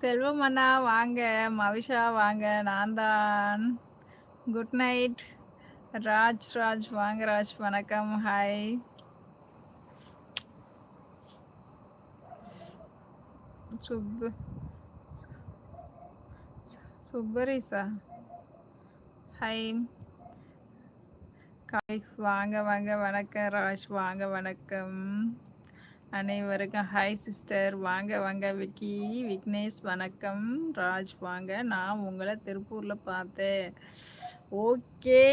செல்வம் அண்ணா வாங்க மவிஷா வாங்க நான் தான். குட் நைட் ராஜ் ராஜ் வாங்க ராஜ் வணக்கம். ஹாய் சுப்பு சுப்பரிசா. ஹாய் காய்ஸ் வாங்க வாங்க வணக்கம். ராஜ் வாங்க வணக்கம். அனைவருக்கும் ஹாய் சிஸ்டர் வாங்க வாங்க விக்கி. விக்னேஷ் வணக்கம். ராஜ் வாங்க. நான் உங்களை திருப்பூரில் பார்த்தேன். ஓகே.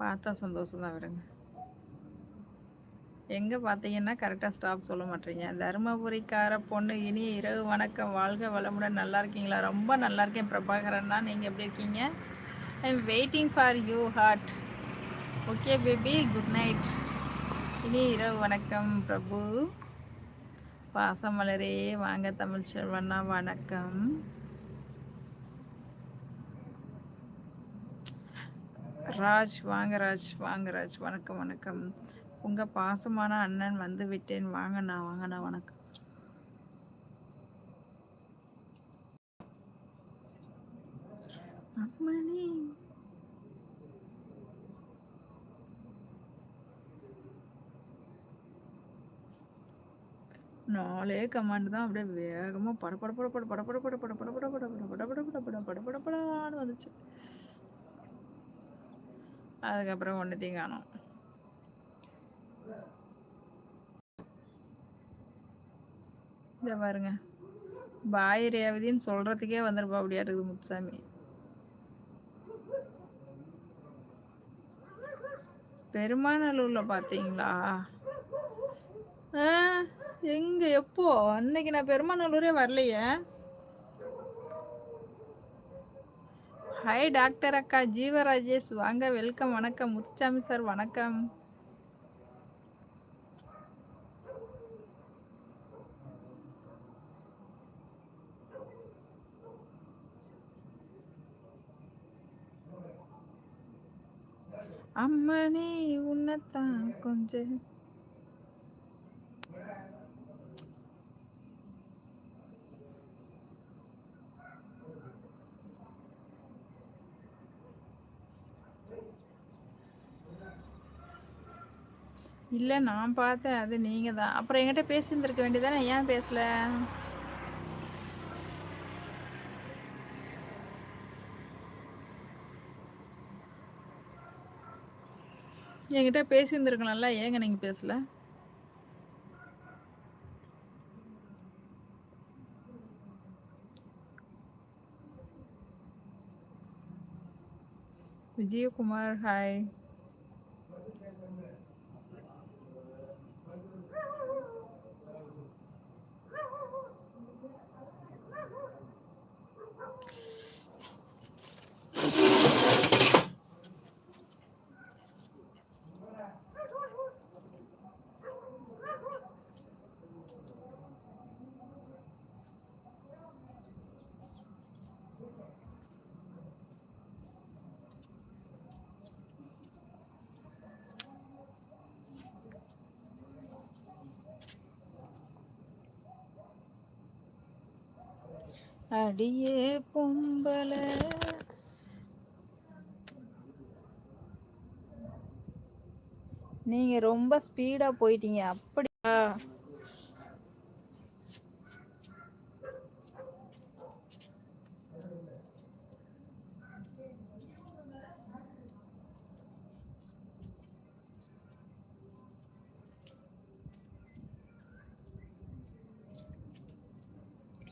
பார்த்தா சந்தோஷம் தான் விடுங்க எங்கே பார்த்தீங்கன்னா கரெக்டாக ஸ்டாப் சொல்ல மாட்டீங்க. தருமபுரிக்கார பொண்ணு இனி இரவு வணக்கம். வாழ்க வளமுடன். நல்லா இருக்கீங்களா? ரொம்ப நல்லா இருக்கேன். பிரபாகரன்னா நீங்கள் எப்படி இருக்கீங்க? I am waiting for you heart okay baby good night இனி இரவு வணக்கம் பிரபு. பாசமலரே வாங்க தமிழ் செல்வண்ணா வணக்கம். ராஜ் வாங்க ராஜ் வாங்க ராஜ் வணக்கம் வணக்கம். உங்கள் பாசமான அண்ணன் வந்து விட்டேன். வாங்கண்ணா வாங்கண்ணா வணக்கம். அம்மணி நாலே கமாண்ட் தான் அப்படியே வேகமாக பட பட பட பட பட பட பட பட பட பட பட பட பட பட பட பட பட படான்னு வந்துச்சு அதுக்கப்புறம் ஒன்றுத்தையும் காணும் இதை பாருங்க பாய் ரேவதின்னு சொல்கிறதுக்கே வந்துருப்பா அப்படியா இருக்குது முத்துசாமி பெருமாநல்லூரில் பார்த்தீங்களா எங்க? எப்போ? அன்னைக்கு நான் பெருமாநல்லூரே வரலையே. ஹாய் டாக்டர் அக்கா. ஜீவராஜேஷ். வாங்க வெல்கம் வணக்கம். முத்துசாமி சார் வணக்கம். அம்மனே உன்னத்தான் கொஞ்சம் இல்லை நான் பார்த்தேன். அது நீங்கள் தான் அப்புறம் என்கிட்ட பேசியிருந்துருக்க வேண்டியதானே? ஏன் பேசல? என்கிட்ட பேசியிருந்துருக்கலாம்ல. ஏங்க நீங்கள் பேசல? விஜயகுமார் ஹாய் அடியே பொம்பல. நீங்க ரொம்ப ஸ்பீடா போயிட்டீங்க. அப்படியா?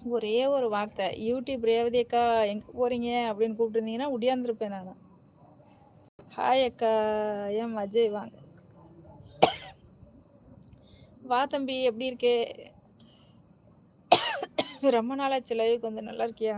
ஒரே ஒரு வார்த்தை யூடியூப் ரேவதி அக்கா எங்கே போகிறீங்க அப்படின்னு கூப்பிட்டுருந்தீங்கன்னா உடியாந்துருப்பேன் நான். ஹாய் அக்கா ஏன் அஜய் வாங்க? வா தம்பி எப்படி இருக்கே? ரொம்ப நாளாச்சு லைவுக்கு வந்து நல்லா இருக்கியா?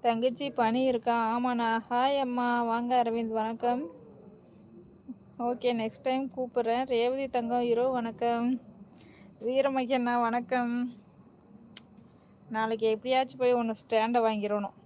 தங்கச்சி பனி இருக்கா? ஆமாண்ணா. ஹாய் அம்மா. வாங்க அரவிந்த். வணக்கம். ஓகே நெக்ஸ்ட் டைம் கூப்பிட்றேன். ரேவதி தங்கம் இரோ வணக்கம். வீரமகண்ணா வணக்கம். நாளைக்கு எப்படியாச்சும் போய் ஒன்று ஸ்டாண்டை வாங்கிடணும்.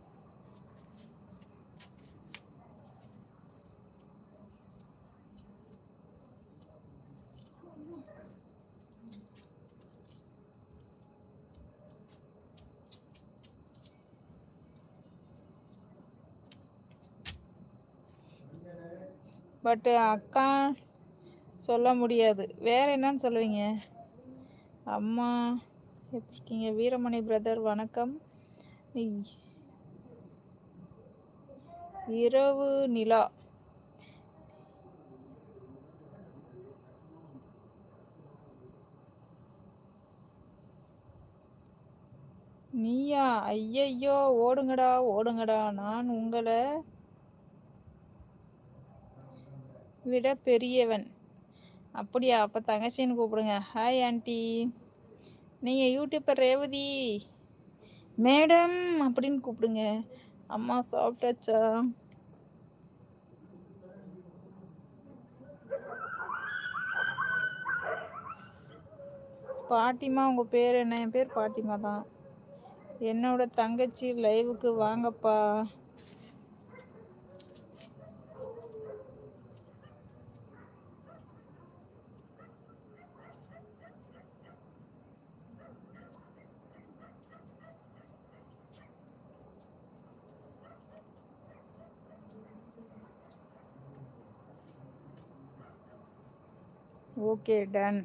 பட்டு அக்கா சொல்ல முடியாது. வேற என்னன்னு சொல்லுவீங்க? அம்மா எப்படி இருக்கீங்க? வீரமணி பிரதர் வணக்கம். இரவு நிலா. நீயா? ஐயையோ ஓடுங்கடா ஓடுங்கடா. நான் உங்களை விட பெரியவன். அப்படியா? அப்போ தங்கச்சின்னு கூப்பிடுங்க. ஹாய் ஆண்டி நீங்கள் யூடியூப்பர் ரேவதி. மேடம் அப்படின்னு கூப்பிடுங்க. அம்மா சாப்பிட்டாச்சா? பாட்டிமா உங்கள் பேர் என்ன? என் பேர் பாட்டிமா தான். என்னோட தங்கச்சி லைவுக்கு வாங்கப்பா. ஓகே டன்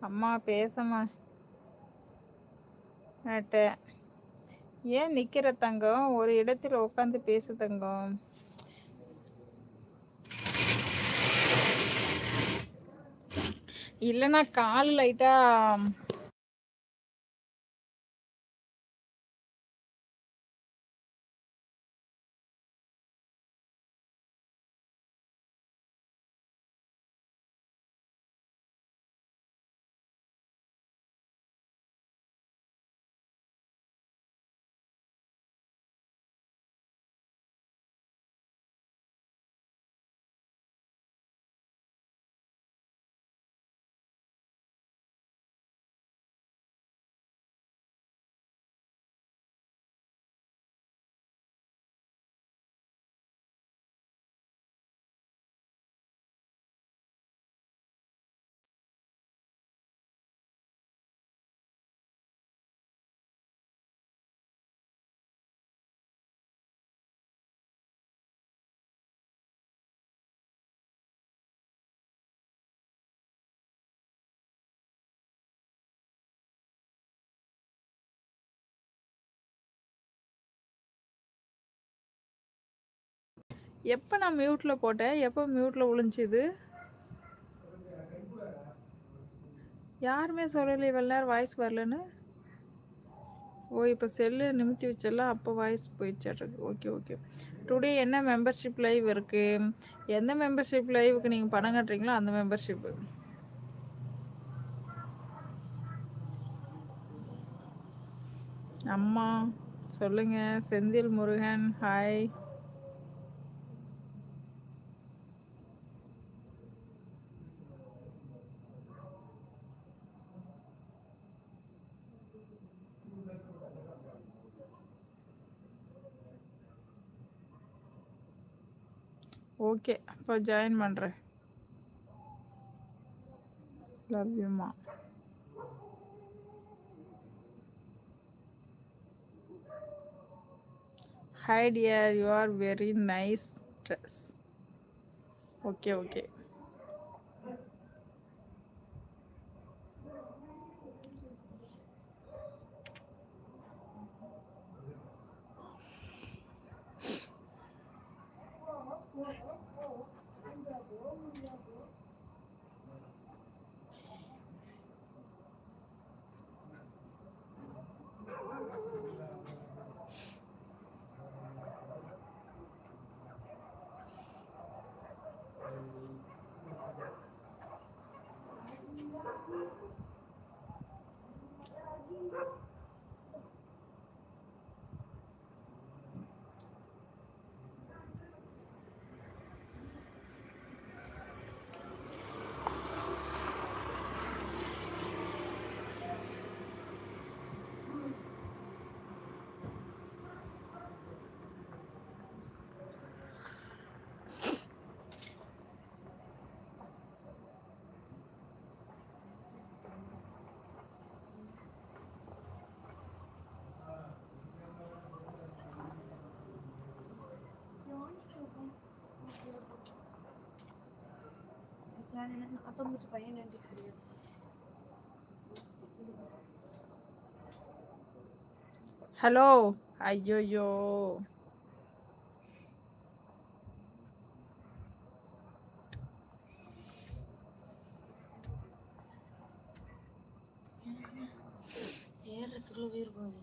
அம்மா பேச ஏன் நிற்கிற தங்கம்? ஒரு இடத்தில் உட்காந்து பேசு தங்கம். இல்லைன்னா கால் லைட்டாக எப்போ நான் மியூட்டில் போட்டேன்? எப்போ மியூட்டில் விழுந்துச்சு யாருமே சொல்லலை இவ்வளோ நேரம் வாய்ஸ் வரலன்னு. ஓ இப்போ செல்லு நிமித்தி வச்சிடலாம் அப்போ வாய்ஸ் போயிடுச்சாட்ருக்கு ஓகே ஓகே டுடே என்ன மெம்பர்ஷிப் லைவ் இருக்குது எந்த மெம்பர்ஷிப் லைவுக்கு நீங்கள் பணம் கட்டுறீங்களோ அந்த மெம்பர்ஷிப்பு அம்மா சொல்லுங்கள் செந்தில் முருகன் ஹாய் ஓகே இப்போ ஜாயின் பண்ணுறேன் love Yuma hi dear you are very nice dress okay okay என்ன அப்பா பையன் நினைச்சிட்டு ஹலோ. ஐயோயோ. ஏறத்துக்குள்ள உயிர் போகுது.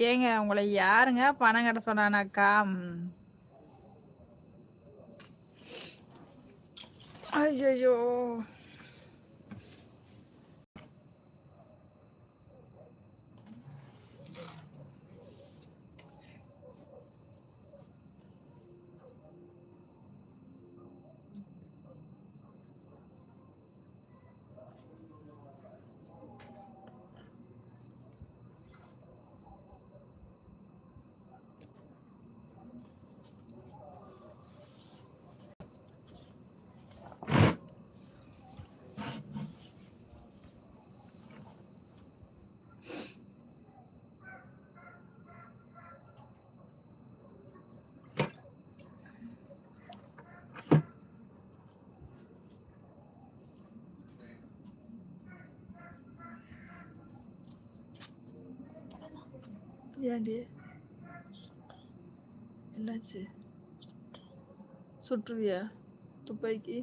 ஏங்க உங்களை யாருங்க பணம் கட்ட சொன்னானாக்கா? ஐயோ ஏண்டி என்னாச்சு? சுற்றுவியா துப்பாக்கி?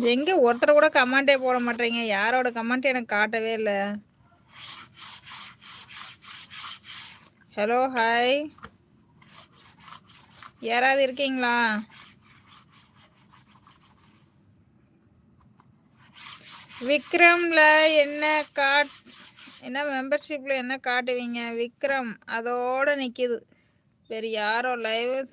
எங்க ஒருத்தர் கூட கமெண்டே போட மாட்டீங்க யாரோட கமெண்ட் எனக்கு காட்டவே இல்லை. ஹலோ ஹாய் யாராவது இருக்கீங்களா? விக்ரம்ல என்ன காட் என்ன மெம்பர்ஷிப்ல என்ன காட்டுவீங்க? விக்ரம் அதோட நிக்குது. வேறு யாரோ லைவ்